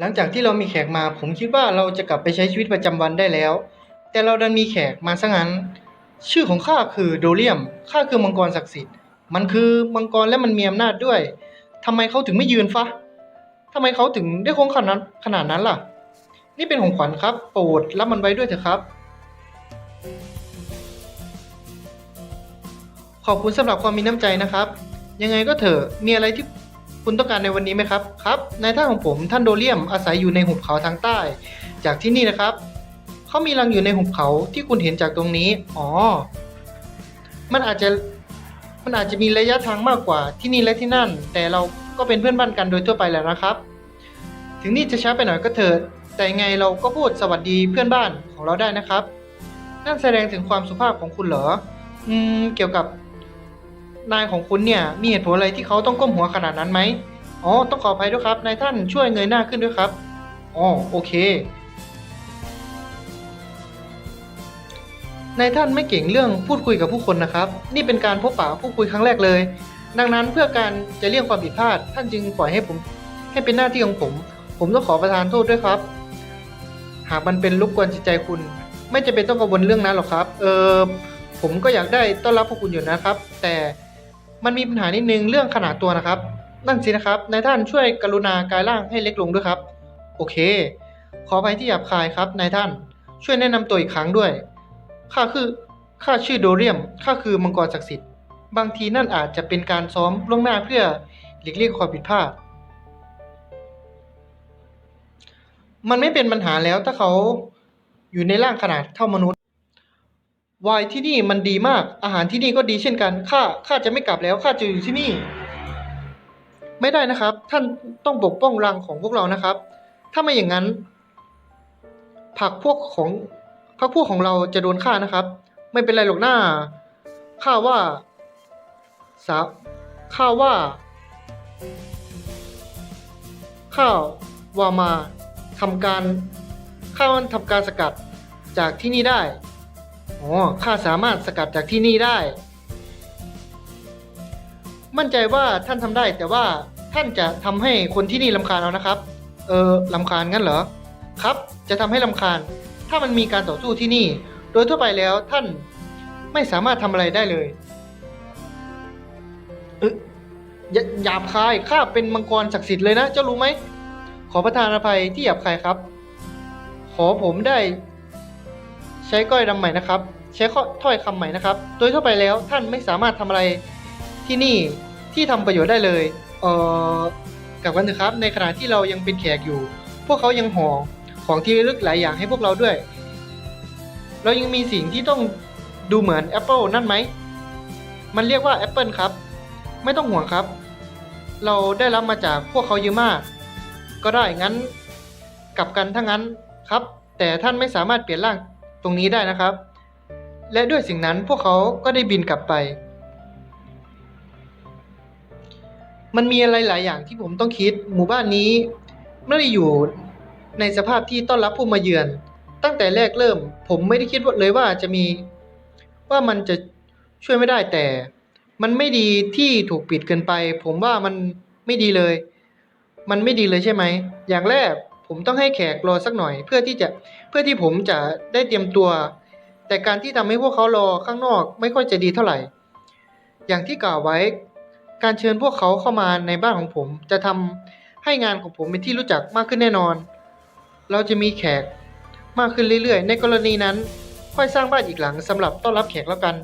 หลังจากที่เรามีแขกมาผมคิดว่าเราจะกลับไปใช้ชีวิตประจำวันได้แล้ว แต่เราดันมีแขกมาซะงั้น ชื่อของข้าคือโดเรียมข้าคือมังกรศักดิ์สิทธิ์ มันคือมังกรและมันมีอำนาจด้วยทำไมเขาถึงไม่ยืนฟะทำไมเขาถึงได้โค้งขนาดนั้นขนาดนั้นล่ะ นี่เป็นของขวัญครับ โปรดรับมันไว้ด้วยเถอะครับ ขอบคุณสำหรับความมีน้ำใจนะครับ ยังไงก็เถอะมีอะไรที่ คุณต้องการในวันนี้ไหมครับครับในท่านของผมท่านโดเรียมอาศัยอยู่ในหุบเขาทางใต้ จากที่นี่นะครับเขามีรังอยู่ในหุบเขาที่คุณเห็นจากตรงนี้ อ๋อ มันอาจจะมันอาจจะมีระยะทางมากกว่าที่นี่และที่นั่น แต่เราก็เป็นเพื่อนบ้านกันโดยทั่วไปแล้วนะครับ ถึงนี่จะช้าไปหน่อยก็เถิดแต่ไงเราก็พูดสวัสดีเพื่อนบ้านของเราได้นะครับ นั่นแสดงถึงความสุภาพของคุณเหรอ อืม เกี่ยวกับ นายของคุณเนี่ยมีเหตุผลอะไรที่เขาต้องก้มหัวขนาดนั้นไหมอ๋อต้องขออภัยด้วยครับนายท่านช่วยเงยหน้าขึ้นด้วยครับอ๋อโอเคนายท่านไม่เก่งเรื่องพูดคุยกับผู้คนนะครับ นี่เป็นการพบปะพูดคุยครั้งแรกเลย ดังนั้นเพื่อการจะเลี่ยงความผิดพลาด ท่านจึงปล่อยให้ผม ให้เป็นหน้าที่ของผม ผมต้องขอประทานโทษด้วยครับ หากมันเป็นรบกวนจิตใจคุณ ไม่จำเป็นต้องกังวลเรื่องนั้นหรอกครับ เออผมก็อยากได้ต้อนรับพวกคุณอยู่นะครับ แต่ มันมีปัญหานิดนึงเรื่องขนาดตัวนะครับ นั่นสินะครับนายท่านช่วยกรุณากายร่างให้เล็กลงด้วยครับ โอเค ขอไปที่หยาบคายครับนายท่าน ช่วยแนะนำตัวอีกครั้งด้วยข้าคือข้าชื่อโดเรียมข้าคือมังกรศักดิ์สิทธิ์บางทีนั่นอาจจะเป็นการซ้อมล่วงหน้าเพื่อหลีกเลี่ยงความผิดพลาด มันไม่เป็นปัญหาแล้วถ้าเขาอยู่ในร่างขนาดเท่ามนุษย์ วายที่นี่มันดีมาก อาหารที่นี่ก็ดีเช่นกัน ข้า ข้าจะไม่กลับแล้ว ข้าจะอยู่ที่นี่ ไม่ได้นะครับ ท่านต้องปกป้องรังของพวกเรานะครับ ถ้าไม่อย่างนั้น ผักพวกของพักพวกของเราจะโดนฆ่านะครับ ไม่เป็นไรหรอกหน้า ข้าว่าสาข้าว่า ข้าวามาทำการ ข้ามันทำการสกัดจากที่นี่ได้ อ๋อ ข้าสามารถสกัดจากที่นี่ได้ มั่นใจว่าท่านทำได้แต่ว่าท่านจะทำให้คนที่นี่ลำคาญเอานะครับ เออลำคาญงั้นเหรอ ครับ จะทำให้ลำคาญ ถ้ามันมีการต่อสู้ที่นี่ โดยทั่วไปแล้วท่านไม่สามารถทำอะไรได้เลยเอออย่าหยาบคายข้าเป็นมังกรศักดิ์สิทธิ์เลยนะ เจ้ารู้ไหม ขอประทานอภัยที่หยาบคายครับ ขอผมได้ ใช้ก้อยดำใหม่นะครับ ใช้ข้อถ้อยคำใหม่นะครับ โดยทั่วไปแล้วท่านไม่สามารถทำอะไรที่นี่ที่ทำประโยชน์ได้เลย เออกลับกันเถอะครับ ในขณะที่เรายังเป็นแขกอยู่ พวกเขายังห่อของที่ลึกหลายอย่างให้พวกเราด้วย เรายังมีสิ่งที่ต้องดูเหมือนแอปเปิลนั่นไหม มันเรียกว่าแอปเปิลครับ ไม่ต้องห่วงครับ เราได้รับมาจากพวกเขาเยอะมาก ก็ได้งั้น กลับกันถ้างั้นครับ แต่ท่านไม่สามารถเปลี่ยนร่าง ตรงนี้ได้นะครับ และด้วยสิ่งนั้นพวกเขาก็ได้บินกลับไป มันมีอะไรหลายอย่างที่ผมต้องคิด หมู่บ้านนี้ไม่ได้อยู่ในสภาพที่ต้อนรับผู้มาเยือน ตั้งแต่แรกเริ่ม ผมไม่ได้คิดเลยว่าจะมีว่ามันจะช่วยไม่ได้แต่ มันไม่ดีที่ถูกปิดเกินไป ผมว่ามันไม่ดีเลย มันไม่ดีเลยใช่ไหม อย่างแรก ผมต้องให้แขกรอสักหน่อย เพื่อที่จะเพื่อที่ผมจะได้เตรียมตัว แต่การที่ทำให้พวกเขารอข้างนอกไม่ค่อยจะดีเท่าไหร่ อย่างที่กล่าวไว้ การเชิญพวกเขาเข้ามาในบ้านของผม จะทำให้งานของผมเป็นที่รู้จักมากขึ้นแน่นอน เราจะมีแขกมากขึ้นเรื่อยๆ ในกรณีนั้น ค่อยสร้างบ้านอีกหลังสำหรับต้อนรับแขกแล้วกัน